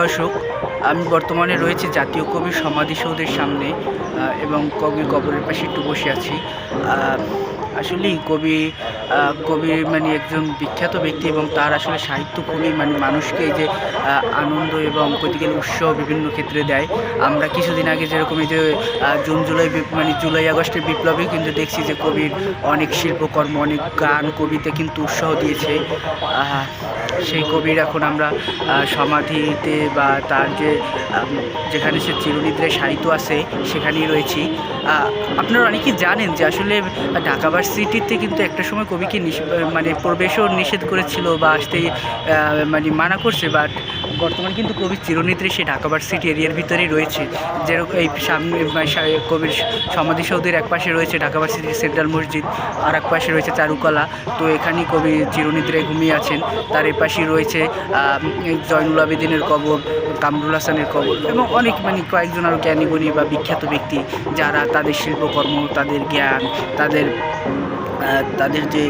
দর্শক, আমি বর্তমানে রয়েছে জাতীয় কবি সমাধিসৌধের সামনে এবং কবির কবরের পাশে একটু বসে আছি। আসলেই কবি কবি মানে একজন বিখ্যাত ব্যক্তি এবং তার আসলে সাহিত্য খুবই মানে মানুষকে যে আনন্দ এবং প্রতিদিন উৎসাহ বিভিন্ন ক্ষেত্রে দেয়। আমরা কিছুদিন আগে যেরকম এই যে জুন, জুলাই মানে জুলাই, আগস্টের বিপ্লবে কিন্তু দেখছি যে কবির অনেক শিল্পকর্ম, অনেক গান, কবিতে কিন্তু উৎসাহ দিয়েছে। সেই কবির এখন আমরা সমাধিতে বা তার যে যেখানে সে চিরনিদ্রায় সাহিত্য আছে, সেখানেই রয়েছি। আপনারা অনেকেই জানেন যে আসলে ঢাকা ভার্সিটিতে কিন্তু একটা সময় কবিকে মানে প্রবেশও নিষেধ করেছিল বা আসতে মানে মানা করছে বাট বর্তমানে কিন্তু কবি চিরনিদ্রায় সে ঢাকা ভার্সিটি এরিয়ার ভিতরেই রয়েছে। যেরকম এই সামনে মানে কবির সমাধিসৌধের এক পাশে রয়েছে ঢাকা ভার্সিটির সেন্ট্রাল মসজিদ আর এক পাশে রয়েছে চারুকলা। তো এখানেই কবি চিরনিদ্রায় ঘুমিয়ে আছেন, তার এই পাশেই রয়েছে জয়নুল আবেদিনের কবর কামরুল হাসানের কবর এবং অনেক মানে কয়েকজন আরও জ্ঞানী গুণী বা বিখ্যাত ব্যক্তি যারা তাদের শিল্পকর্ম, তাদের জ্ঞান, তাদের তাদের যে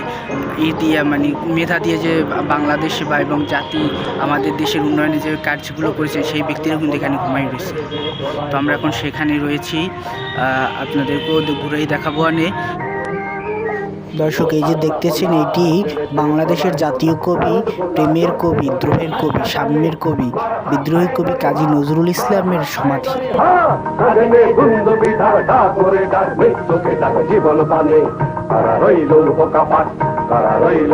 ই দিয়ে মানে মেধা দিয়ে যে বাংলাদেশ বা এবং জাতি আমাদের দেশের উন্নয়নে যে কাজগুলো করেছে, সেই ব্যক্তিরা কিন্তু এখানে ঘুমাই রয়েছে। তো আমরা এখন সেখানে রয়েছি। আপনাদেরকেও ঘুরেই দেখাবো আনে। দর্শক, এই যে দেখতেছেন, এটি বাংলাদেশের জাতীয় কবি, প্রেমের কবি, দ্রোহের কবি, সাম্যের কবি, বিদ্রোহী কবি কাজী নজরুল ইসলামের সমাধি। রইল রইল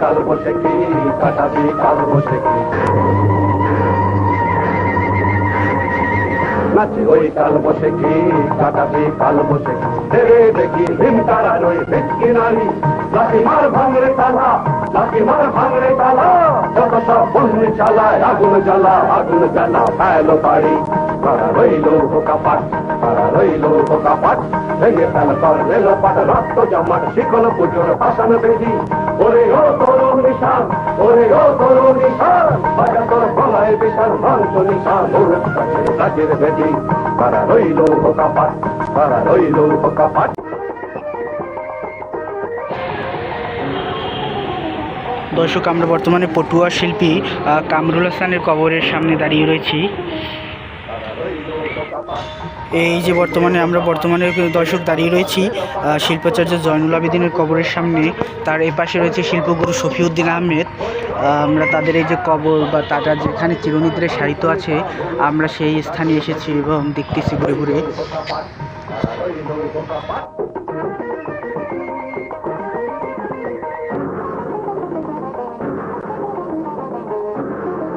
কাল বসে কি? কাটাবি কাল বসে কি? নাচে ওই কাল বসে কি? কাটাবি কাল বসে কি? দেবে দেখি হিম তারা রই ভেটকি নারী। লাঠি মার ভাঙরে তালা, লাঠি মার ভাঙরে তালা। যত সব বন্দি চালায়, আগুন জ্বালা আগুন জ্বালা, ফেলো বাড়ি। তারা রইল কাপাট তারা রইল কাপাট ভেঙে ফেল কর রেল পাট, রক্ত জমাট, শিকল পুজোর পাশান বেদি দর্শক আমরা বর্তমানে পটুয়া শিল্পী কামরুল হাসানের কবরের সামনে দাঁড়িয়ে রয়েছি। এই যে বর্তমানে আমরা বর্তমানে দর্শক দাঁড়িয়ে রয়েছি শিল্পাচার্য জয়নুল আবেদিনের কবরের সামনে। তার এ পাশে রয়েছে শিল্পগুরু শফিউদ্দিন আহমেদ। আমরা তাদের এই যে কবর বা তারা যেখানে চিরনিদ্রে সাহিত্য আছে, আমরা সেই স্থানে এসেছি এবং দেখতেছি ঘুরে ঘুরে।